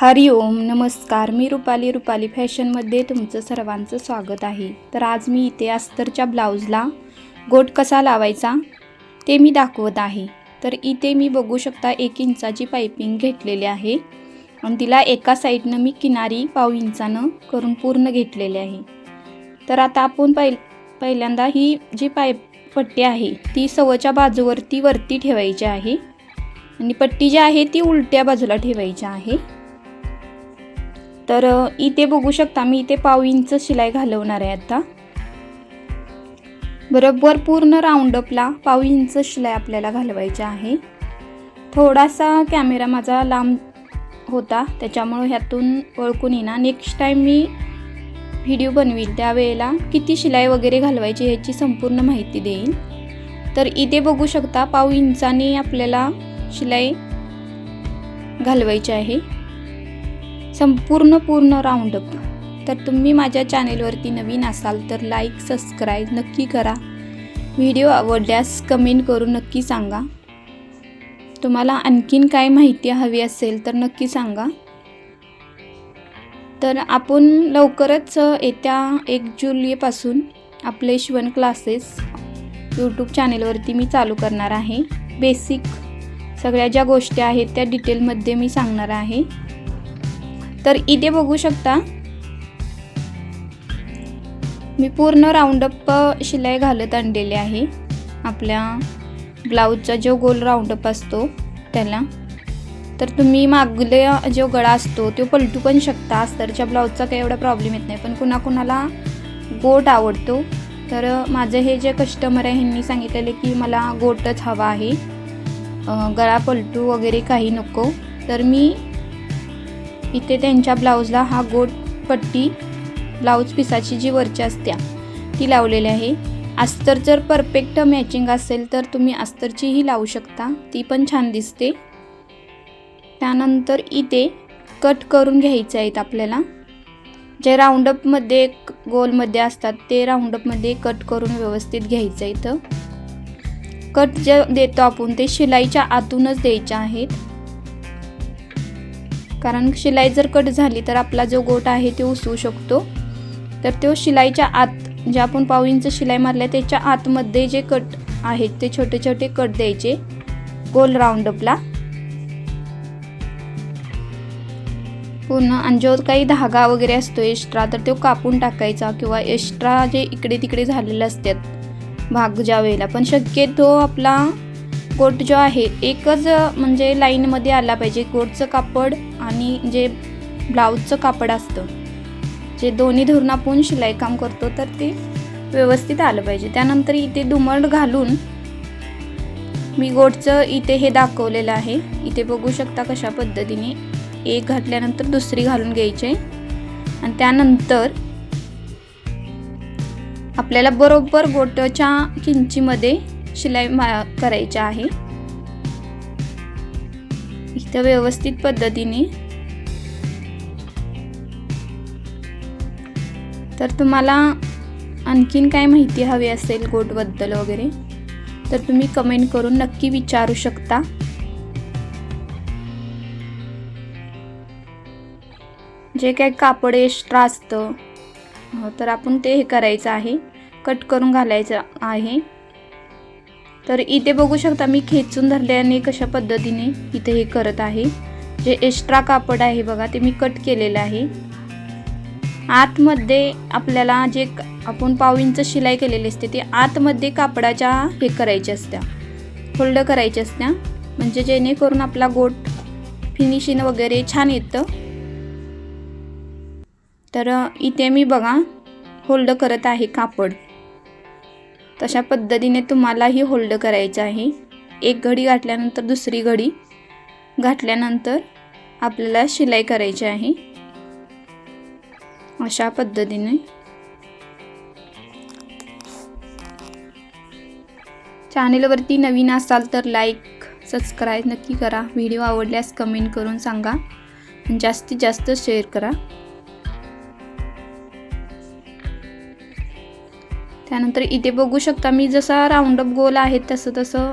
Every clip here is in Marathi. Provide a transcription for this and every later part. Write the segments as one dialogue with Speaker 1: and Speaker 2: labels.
Speaker 1: हरिओम नमस्कार. मी रुपाली रुपाली फॅशनमध्ये तुमचं सर्वांचं स्वागत आहे. तर आज मी इथे अस्तरच्या ब्लाऊजला गोट कसा लावायचा ते मी दाखवत आहे. तर इथे मी बघू शकता एक इंचाची पायपिंग घेतलेली आहे आणि तिला एका साईडनं मी किनारी पाव इंचानं करून पूर्ण घेतलेली आहे. तर आता आपण पै पहिल्यांदा ही जी पाय पट्टी आहे ती सवच्या बाजूवरती वरती ठेवायची आहे. आणि पट्टी जी आहे ती उलट्या बाजूला ठेवायची आहे. तर इथे बघू शकता मी इथे पाव इंच शिलाई घालवणार आहे आता. बरोबर पूर्ण राऊंडअपला पाव इंच शिलाई आपल्याला घालवायची आहे. थोडासा कॅमेरा माझा लांब होता त्याच्यामुळं ह्यातून ओळखून येणार नेक्स्ट टाईम मी व्हिडिओ बनवील त्यावेळेला किती शिलाई वगैरे घालवायची ह्याची संपूर्ण माहिती देईन. तर इथे बघू शकता पाव इंचाने आपल्याला शिलाई घालवायची आहे. संपूर्ण पूर्ण राऊंडअप तर तुम्ही माझ्या चॅनेलवरती नवीन असाल तर लाईक सबस्क्राईब नक्की करा. व्हिडिओ आवडल्यास कमेंट करून नक्की सांगा. तुम्हाला आणखीन काय माहिती हवी असेल तर नक्की सांगा. तर आपण लवकरच येत्या एक जुलैपासून आपले शिवण क्लासेस यूट्यूब चॅनेलवरती मी चालू करणार आहे. बेसिक सगळ्या ज्या गोष्टी आहेत त्या डिटेलमध्ये मी सांगणार आहे. तर इथे बघू शकता. मी पूर्ण राऊंडअप शिलाई घालत आणलेली आहे. आपल्या ब्लाऊजचा जो गोल राऊंडअप असतो त्याला. तर तुम्ही मागले जो गळा असतो तो पलटू पण शकता. अस्तरच्या ब्लाऊजचा काही एवढा प्रॉब्लेम येत नाही. पण कुणाकुणाला गोट आवडतो. तर माझं हे जे कस्टमर आहे ह्यांनी सांगितलेले की मला गोटच हवा आहे. गळा पलटू वगैरे काही नको. तर मी इथे त्यांच्या ब्लाऊजला हा गोट पट्टी ब्लाऊज पिसाची जी वरची असत्या ती लावलेली आहे. अस्तर जर परफेक्ट मॅचिंग असेल तर तुम्ही अस्तरचीही लावू शकता. ती पण छान दिसते. त्यानंतर इथे कट करून घ्यायचे आहेत आपल्याला. जे राऊंडअपमध्ये गोलमध्ये असतात ते राऊंडअपमध्ये कट करून व्यवस्थित घ्यायचं इथं. कट जे देतो आपण ते शिलाईच्या आतूनच द्यायच्या आहेत. कारण शिलाई जर कट झाली तर आपला जो गोट आहे ते उसवू शकतो. तर तो शिलाईच्या आत जे आपण पाव इंच शिलाई मारल्या त्याच्या आतमध्ये जे कट आहेत ते छोटे छोटे कट द्यायचे. गोल राऊंडअपला. पूर्ण आणि जो काही धागा वगैरे असतो एक्स्ट्रा तर तो कापून टाकायचा किंवा एक्स्ट्रा जे इकडे तिकडे झालेले असतात भाग ज्या वेळेला. पण शक्यतो आपला कोट जो आहे एकच म्हणजे लाईनमध्ये आला पाहिजे. कोटचं कापड आणि जे ब्लाऊजचं कापड असतं जे दोन्ही धरून आपण शिलाई काम करतो तर ते व्यवस्थित आलं पाहिजे. त्यानंतर इथे दुमड घालून मी गोटचं इथे हे दाखवलेलं आहे. इथे बघू शकता कशा पद्धतीने. एक घातल्यानंतर दुसरी घालून घ्यायची आणि त्यानंतर आपल्याला बरोबर गोटच्या किंचीमध्ये शिलाई मा करायची आहे. इथं व्यवस्थित पद्धतीने. तर तुम्हाला आणखीन काय माहिती हवी असेल गोटबद्दल वगैरे तर तुम्ही कमेंट करून नक्की विचारू शकता. जे काही कापड एक्स्ट्रा असतं तर आपण ते हे करायचं आहे. कट करून घालायचं आहे. तर इथे बघू शकता मी खेचून धरल्याने कशा पद्धतीने इथे हे करत आहे. जे एक्स्ट्रा कापड आहे बघा ते मी कट केलेलं आहे. आतमध्ये आपल्याला जे आपण पाव इंच शिलाई केलेली असते ते आतमध्ये कापडाच्या हे करायच्या असत्या. फोल्ड करायच्या असत्या. म्हणजे जेणेकरून आपला गोट फिनिशिंग वगैरे छान येतं. तर इथे मी बघा होल्ड करत आहे कापड. तशा पद्धतीने तुम्हालाही होल्ड करायचं आहे. एक घडी घातल्यानंतर दुसरी घडी घातल्यानंतर आपल्याला शिलाई करायची आहे. अशा पद्धतीने. चॅनेलवरती नवीन असाल तर लाईक सबस्क्राईब नक्की करा. व्हिडिओ आवडल्यास कमेंट करून सांगा. जास्तीत जास्त शेअर करा. त्यानंतर इथे बघू शकता मी जसा राऊंडअप गोल आहे तसं तसं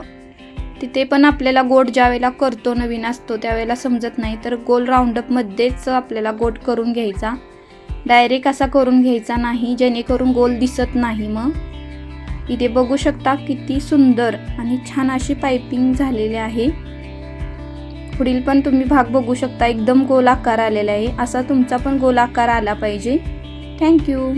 Speaker 1: तिथे पण आपल्याला गोट ज्यावेळेला करतो नवीन असतो त्यावेळेला समजत नाही. तर गोल राऊंडअपमध्येच आपल्याला गोट करून घ्यायचा. डायरेक्ट असा करून घ्यायचा नाही जेणेकरून गोल दिसत नाही मग. इथे बघू शकता किती सुंदर आणि छान अशी पायपिंग झालेली आहे. पुढील पण तुम्ही भाग बघू शकता एकदम गोल आकार आलेला आहे. असा तुमचा पण गोल आकार आला पाहिजे. थँक्यू